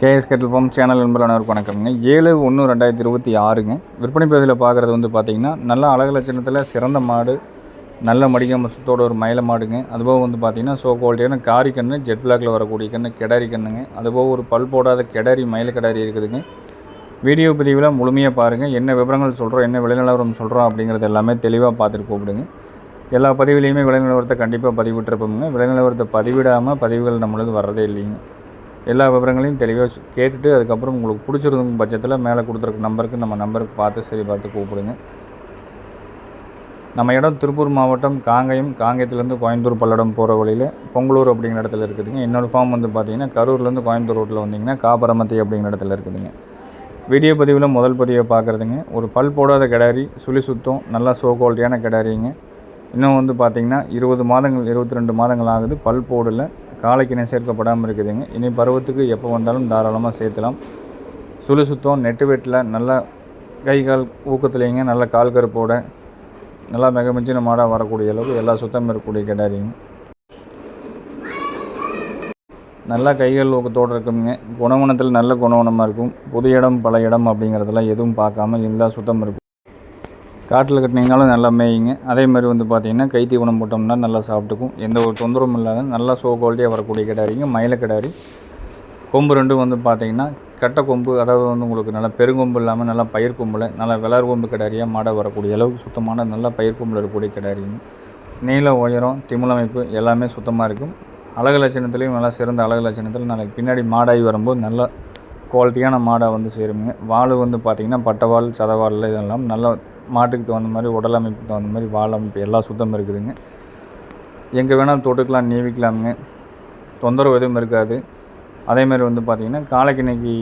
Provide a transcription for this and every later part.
KS kettle farm channel நண்பர் வணக்கம்ங்க. ஏழு ஒன்று ரெண்டாயிரத்தி இருபத்தி ஆறுங்க. விற்பனை பகுதியில் பார்க்குறது வந்து பார்த்திங்கன்னா நல்ல அழகு லட்சணத்தில் சிறந்த மாடு நல்ல மடிக்க மசத்தோட ஒரு மயில மாடுங்க. அதுபோக வந்து பார்த்திங்கன்னா சோ குவாலிட்டியான காரி கன்று ஜெட் பிளாக்ல வரக்கூடிய கன்று கெடாரி கண்ணுங்க. அதுபோக ஒரு பல் போடாத கெடாரி மயில கெடாரி இருக்குதுங்க. வீடியோ பதிவில் முழுமையாக பாருங்கள் என்ன விவரங்கள் சொல்கிறோம் என்ன விளைநிலவரம் சொல்கிறோம் அப்படிங்கிறது எல்லாமே தெளிவாக பார்த்துட்டு கூப்பிடுங்க. எல்லா பதிவுலேயுமே விலைநிலவரத்தை கண்டிப்பாக பதிவிட்டிருப்போமுங்க. விலைநிலவரத்தை பதிவிடாமல் பதிவுகள் நம்மளது வர்றதே இல்லைங்க. எல்லா விவரங்களையும் தெளிவாக கேட்டுட்டு அதுக்கப்புறம் உங்களுக்கு பிடிச்சிருந்த பட்சத்தில் மேலே கொடுத்துருக்க நம்பருக்கு நம்ம நம்பருக்கு பார்த்து சரி பார்த்து கூப்பிடுங்க. நம்ம இடம் திருப்பூர் மாவட்டம் காங்கயம் காங்கயத்துலேருந்து கோயம்புத்தூர் பல்லடம் போகிற வழியில் பொங்கலூர் அப்படிங்கிற இடத்துல இருக்குதுங்க. இன்னொரு ஃபார்ம் வந்து பார்த்தீங்கன்னா கரூர்லேருந்து கோயம்புத்தூர் ரோட்டில் வந்தீங்கன்னா காபரமத்தை அப்படிங்கிற இடத்துல இருக்குதுங்க. வீடியோ பதிவில் முதல் பதிவை பார்க்குறதுங்க. ஒரு பல் போடாத கிடாரி சுழி சுத்தம் நல்லா சோ குவாலிட்டியான கிடாரிங்க. இன்னும் வந்து பார்த்திங்கன்னா இருபது மாதங்கள் இருபத்தி ரெண்டு மாதங்கள் ஆகுது பல் போடல. காலைக்கிணை சேர்க்கப்படாமல் இருக்குதுங்க. இனி பருவத்துக்கு எப்போ வந்தாலும் தாராளமாக சேர்த்தலாம். சுழி சுத்தம் நெட்டு வெட்டில் நல்லா கை கால் ஊக்கத்துலேங்க நல்லா கால் கருப்போட நல்லா மிக மாடாக வரக்கூடிய அளவுக்கு எல்லா சுத்தம் இருக்கக்கூடிய கிடாரிங்க. நல்லா கைகள் ஊக்கத்தோடு இருக்குங்க. குணகுணத்தில் நல்ல குணகுணமாக இருக்கும். புது இடம் பல இடம் அப்படிங்கிறதெல்லாம் எதுவும் பார்க்காம எல்லா சுத்தம் இருக்கும். காட்டில் கட்டினீங்கனாலும் நல்லா மேயுங்க. அதே மாதிரி வந்து பார்த்தீங்கன்னா கைத்தி குணம் போட்டோம்னா நல்லா சாப்பிட்டுக்கும். எந்த ஒரு தொந்தரவும் இல்லாத நல்லா சோ குவாலிட்டியாக வரக்கூடிய கிடாரிங்க. மயில கிடாரி. கொம்பு ரெண்டும் வந்து பார்த்தீங்கன்னா கட்டை கொம்பு அதாவது வந்து உங்களுக்கு நல்லா பெருங்கொம்பு இல்லாமல் நல்லா பயிர் கொம்பில் நல்லா விளர் கொம்பு கிடாரியாக மாடை வரக்கூடிய அளவுக்கு சுத்தமான நல்லா பயிர் கொம்பில் இருக்கக்கூடிய கிடாரிங்க. நீள உயரம் திமிழமைப்பு எல்லாமே சுத்தமாக இருக்கும். அழகு லட்சணத்துலேயும் நல்லா சிறந்த அழகு லட்சணத்தில் நாளைக்கு பின்னாடி மாடாகி வரும்போது நல்ல குவாலிட்டியான மாடாக வந்து சேருங்க. வால் வந்து பார்த்திங்கன்னா பட்டவால் சதவால் இதெல்லாம் நல்லா மாட்டுக்கு தகுந்த மாதிரி உடல் அமைப்புக்கு தகுந்த மாதிரி வால் அமைப்பு எல்லாம் சுத்தம் இருக்குதுங்க. எங்கே வேணாலும் தொட்டுக்கலாம் நீவிக்கலாமுங்க. தொந்தரவு எதுவும் இருக்காது. அதேமாதிரி வந்து பார்த்திங்கன்னா காலைக்கிணைக்கு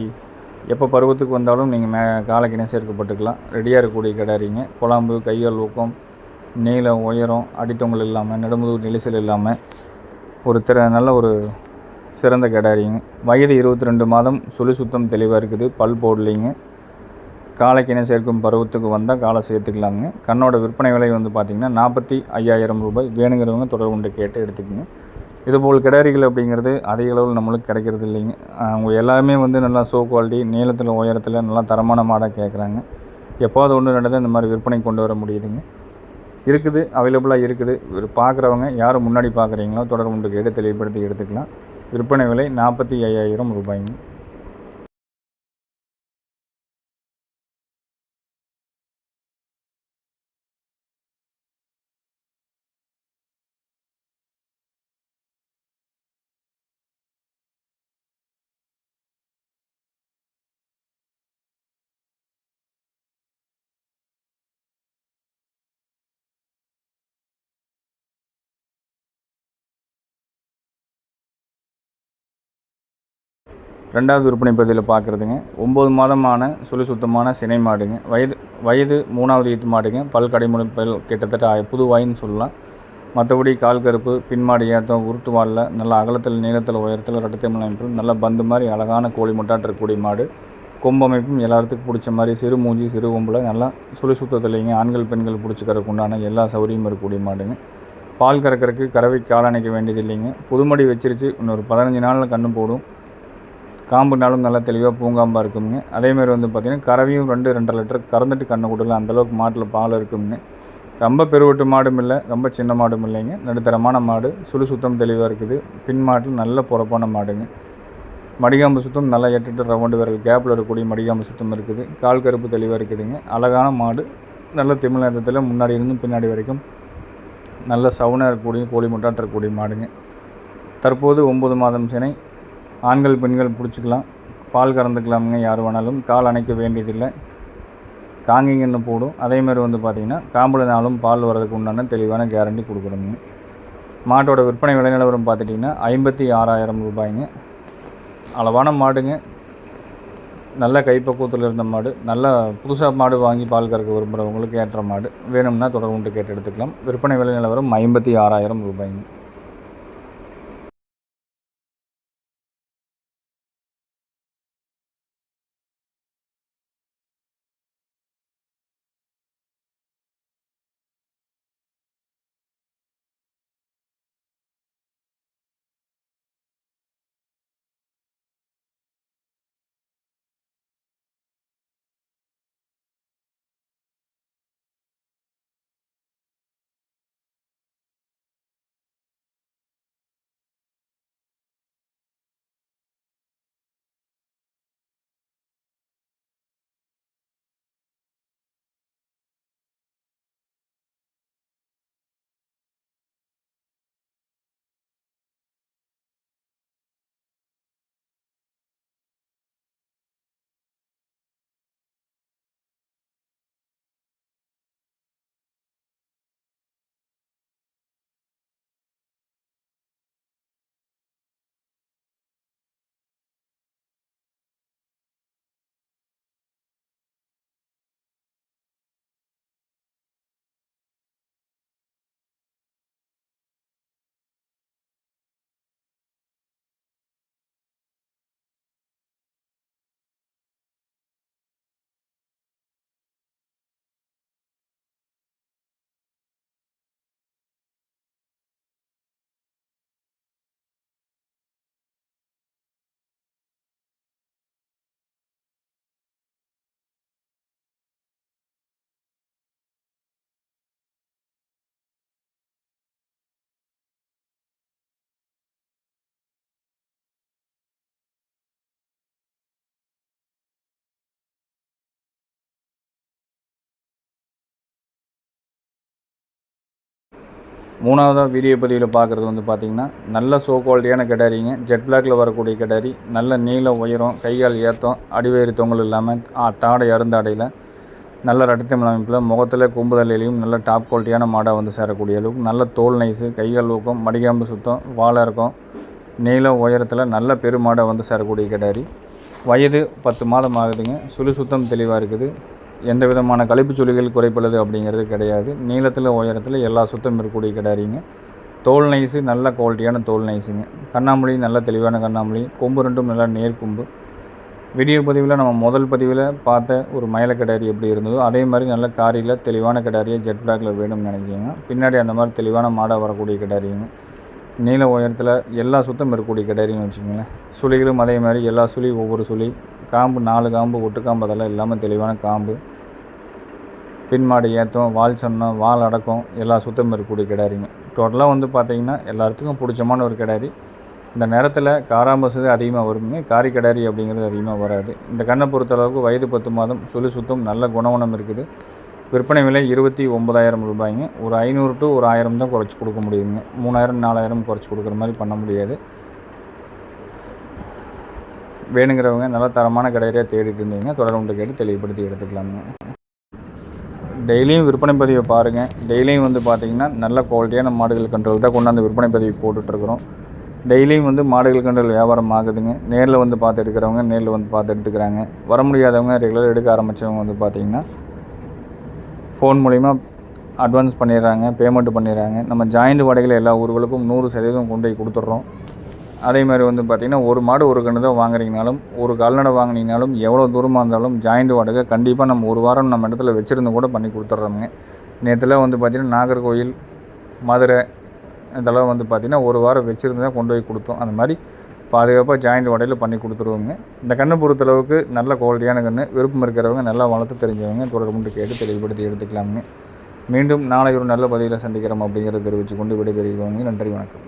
எப்போ பருவத்துக்கு வந்தாலும் நீங்கள் மே காலைக்கிணை சேர்க்கப்பட்டுக்கலாம் ரெடியாக இருக்கக்கூடிய கிடாரிங்க. குழம்பு கையால் ஊக்கம் நீளம் உயரம் அடித்தொங்கல் இல்லாமல் நெடுமுதுகு நெரிசல் இல்லாமல் ஒரு திற நல்ல ஒரு சிறந்த கிடாரிங்க. வயது இருபத்தி ரெண்டு மாதம் சுழி சுத்தம் தெளிவாக இருக்குது. பல் போடலிங்க. காலைக்கிணை சேர்க்கும் பருவத்துக்கு வந்தால் காலை சேர்த்துக்கலாங்க. கண்ணோட விற்பனை விலை வந்து பார்த்திங்கன்னா நாற்பத்தி ஐயாயிரம் ரூபாய். வேணுங்கிறவங்க தொடர்பு கொண்டு கேட்டு எடுத்துக்கோங்க. இதுபோல் கிடாரிகள் அப்படிங்கிறது அதிக அளவில் நம்மளுக்கு கிடைக்கிறது இல்லைங்க. அவங்க எல்லாமே வந்து நல்லா சோ குவாலிட்டி நீளத்தில் உயரத்தில் நல்லா தரமான மாடாக கேட்குறாங்க எப்போது ஒன்று ரெண்டு இந்த மாதிரி விற்பனைக்கு கொண்டு வர முடியுதுங்க. இருக்குது அவைலபிளாக இருக்குது. பார்க்குறவங்க யார் முன்னாடி பார்க்குறீங்களோ தொடர்பு கொண்டு கேட்டு தெளிவுபடுத்தி எடுத்துக்கலாம். விற்பனை விலை நாற்பத்தி ஐயாயிரம் ரூபாய்ங்க. ரெண்டாவது விற்பனை பதிவில் பார்க்குறதுங்க ஒம்பது மாதமான சுழி சுத்தமான சினை மாடுங்க. வயது வயது மூணாவது ஈத்து மாடுங்க. பல் கடைமுறை பல் கிட்டத்தட்ட ஆய- புது வாயின்னு சொல்லலாம். மற்றபடி கால் கருப்பு பின்மாடி ஏற்றம் உருட்டு வாலில் நல்ல அகலத்தில் நீளத்தில் உயரத்தில் ரெட்டத்தமிழ் அமைப்பில் நல்ல பந்து மாதிரி அழகான கோழி முட்டாட்டு இருக்கக்கூடிய மாடு. கொம்பு அமைப்பும் எல்லாத்துக்கும் பிடிச்ச மாதிரி சிறு மூஞ்சி சிறு கொம்பில் நல்லா சுழி சுத்தத்துலேங்க ஆண்கள் பெண்கள் பிடிச்சிக்கிறதுக்கு உண்டான எல்லா சௌகரியமும் இருக்கக்கூடிய மாடுங்க. பால் கறக்கறக்கு கறவை காலணைக்க வேண்டியது இல்லைங்க. புதுமடி வச்சிருச்சு. இன்னொரு பதினஞ்சு நாளில் கன்று போடும். காம்புனாலும் நல்லா தெளிவாக பூங்காம்பாக இருக்குங்க அதேமாதிரி வந்து பார்த்திங்கன்னா கறவையும் ரெண்டு ரெண்டரை லிட்டர் கறந்துட்டு கண்ணு கொடுக்கலாம் அந்தளவுக்கு மாட்டில் பால் இருக்குங்க ரொம்ப பெருவட்டு மாடும் இல்லை ரொம்ப சின்ன மாடும் இல்லைங்க. நடுத்தரமான மாடு சுழி சுத்தம் தெளிவாக இருக்குது. பின் மாட்டில் நல்ல பொறப்பான மாடுங்க. மடிகாம்பு சுத்தம் நல்லா எட்டு ரவுண்டு வர கேப்பில் இருக்கக்கூடிய மடிகாம்பு சுத்தம் இருக்குது. கால் கருப்பு தெளிவாக இருக்குதுங்க. அழகான மாடு. நல்ல திமிழ் நேரத்தில் முன்னாடி இருந்தும் பின்னாடி வரைக்கும் நல்ல சவுனாக இருக்கக்கூடிய கோழி முட்டாட்டு இருக்கக்கூடிய மாடுங்க. தற்போது ஒம்பது மாதம் சினை. ஆண்கள் பெண்கள் பிடிச்சிக்கலாம். பால் கறந்துக்கலாமுங்க யார் வேணாலும். கால் அணைக்க வேண்டியதில்லை. காங்கிங்கன்னு போடும். அதேமாதிரி வந்து பார்த்திங்கன்னா காம்புல பால் வர்றதுக்கு உண்டான தெளிவான கேரண்டி கொடுக்குறோங்க மாட்டோட விற்பனை விலை நிலவரம் பார்த்துட்டிங்கன்னா ஐம்பத்தி ஆறாயிரம் ரூபாய்ங்க. அளவான மாடுங்க. நல்ல கைப்பக்குவத்தில் இருந்த மாடு. நல்ல புதுசாக மாடு வாங்கி பால் கறக்க விரும்புகிறவங்களுக்கு ஏற்ற மாடு. வேணும்னா தொடர்பு கொண்டு கேட்டு எடுத்துக்கலாம். விற்பனை விலை நிலவரம் ஐம்பத்தி ஆறாயிரம் ரூபாய்ங்க. மூணாவதாக வீடியோ பதிவில் பார்க்குறது வந்து பார்த்திங்கன்னா நல்ல சோ குவாலிட்டியான கடாரிங்க. ஜெட் பிளாக்ல வரக்கூடிய கிடாரி. நல்ல நீள உயரம் கைகால் ஏற்றம் அடிவேறு தொங்கல் இல்லாமல் தாடை அருந்தாடையில் நல்ல ரட்டத்தமிழ் அமைப்பில் முகத்தில் கும்புதலையிலையும் நல்ல டாப் குவாலிட்டியான மாடாக வந்து சேரக்கூடிய அளவுக்கு நல்ல தோல் நைஸு கைகால் ஊக்கம் மடிகாம்பு சுத்தம் வாழை இருக்கும். நீள உயரத்தில் நல்ல பெருமாடாக வந்து சேரக்கூடிய கடாரி. வயது பத்து மாதம் ஆகுதுங்க. சுழி சுத்தம் தெளிவாக இருக்குது. எந்த விதமான கழிப்பு சுழிகள் குறைப்பழுது அப்படிங்கிறது கிடையாது. நீளத்தில் உயரத்தில் எல்லா சுத்தம் இருக்கக்கூடிய கிடாரிங்க. தோல் நைஸு நல்ல குவாலிட்டியான தோல் நைஸுங்க. கண்ணாமொழி நல்ல தெளிவான கண்ணாமொழி கொம்பு ரெண்டும் நல்லா நேர்கொம்பு வீடியோ பதிவில் நம்ம முதல் பதிவில் பார்த்த ஒரு மயில கிடாரி எப்படி இருந்ததோ அதே மாதிரி நல்ல காரியில் தெளிவான கிடாரியை ஜெட் பிளாக்ல வேணும்னு நினைக்கிங்க பின்னாடி அந்த மாதிரி தெளிவான மாடாக வரக்கூடிய கிடாரிங்க. நீல உயரத்தில் எல்லா சுத்தம் இருக்கக்கூடிய கிடாரின்னு வச்சுக்கோங்களேன். சுழிகளும் அதே மாதிரி எல்லா சுழி ஒவ்வொரு சுழி. காம்பு நாலு காம்பு ஒட்டு காம்பு அதெல்லாம் இல்லாமல் தெளிவான காம்பு. பின்மாடு ஏற்றும் வால் சன்னம் வால் அடக்கம் எல்லா சுத்தம் இருக்கக்கூடிய கிடாரிங்க டோட்டலாக வந்து பார்த்தீங்கன்னா எல்லாத்துக்கும் பிடிச்சமான ஒரு கிடாரி. இந்த நேரத்தில் காராம்பசது அதிகமாக வருங்க காரி கிடாரி அப்படிங்கிறது அதிகமாக வராது. இந்த கண்ணை பொறுத்தளவுக்கு வயது பத்து மாதம் சுழி சுத்தம் நல்ல குணவனம் இருக்குது. விற்பனை விலை இருபத்தி ஒம்பதாயிரம் ரூபாய்ங்க. ஒரு ஐநூறு டு ஒரு ஆயிரம் தான் குறைச்சி கொடுக்க முடியுங்க மூணாயிரம் நாலாயிரம் குறைச்சி கொடுக்குற மாதிரி பண்ண முடியாது. வேணுங்கிறவங்க நல்ல தரமான கடையாக தேடிட்டு இருந்தீங்க தொடர்ந்து கேட்டு தெளிவுபடுத்தி எடுத்துக்கலாமுங்க. டெய்லியும் விற்பனை பதிவை பாருங்கள் டெய்லியும் வந்து பார்த்தீங்கன்னா நல்ல குவாலிட்டியான மாடுகள் கன்றுகள் தான் கொண்டாந்து விற்பனை பதிவு போட்டுட்ருக்குறோம். டெய்லியும் வந்து மாடுகள் கன்றுகள் வியாபாரம் ஆகுதுங்க. நேரில் வந்து பார்த்து எடுக்கிறவங்க நேரில் வந்து பார்த்து எடுத்துக்கிறாங்க. வர முடியாதவங்க ரெகுலர் எடுக்க ஆரம்பித்தவங்க வந்து பார்த்திங்கன்னா ஃபோன் மூலிமா அட்வான்ஸ் பண்ணிடுறாங்க பேமெண்ட் பண்ணிடுறாங்க. நம்ம ஜாயிண்ட் வாடகையில் எல்லா ஊர்களுக்கும் நூறு சதவீதம் கொண்டு போய் கொடுத்துட்றோம். அதே மாதிரி வந்து பார்த்திங்கன்னா ஒரு மாடு ஒரு கன்று தான் வாங்குறீங்கனாலும் ஒரு கால்நடை வாங்கினீங்கனாலும் எவ்வளோ தூரமாக இருந்தாலும் ஜாயிண்ட் வாடகை கண்டிப்பாக நம்ம ஒரு வாரம் நம்ம இடத்துல வச்சுருந்து கூட பண்ணி கொடுத்துட்றோமுங்க நேற்றுல வந்து பார்த்திங்கன்னா நாகர்கோவில் மதுரை இதெல்லாம் வந்து பார்த்திங்கன்னா ஒரு வாரம் வச்சுருந்து தான் கொண்டு போய் கொடுத்தோம். அந்த மாதிரி பாதுகாப்பாக ஜாயிண்ட் வாடகையில் பண்ணி கொடுத்துருவோங்க இந்த கண்ணை பொறுத்தளவுக்கு நல்ல குவாலிட்டியான கன்று விருப்பம் இருக்கிறவங்க நல்லா வளர்த்து தெரிஞ்சவங்க தொடர்புண்டு கேட்டு தெளிவுபடுத்தி எடுத்துக்கலாமுங்க. மீண்டும் நாளை ஒரு நல்ல பதிவில் சந்திக்கிறோம் அப்படிங்கிறத தெரிவித்து கொண்டு விடைபெறுகிறோங்க நன்றி வணக்கம்.